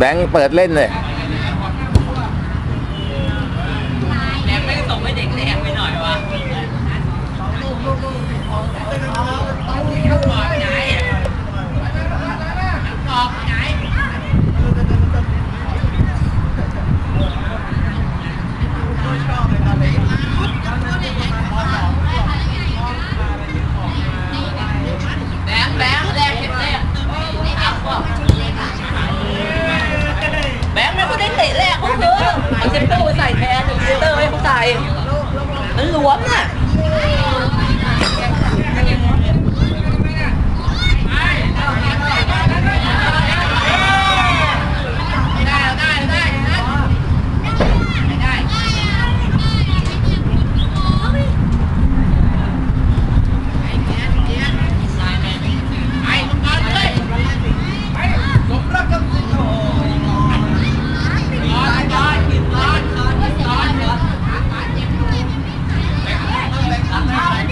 แบงค์เปิดเล่นเลย 我们 Ah,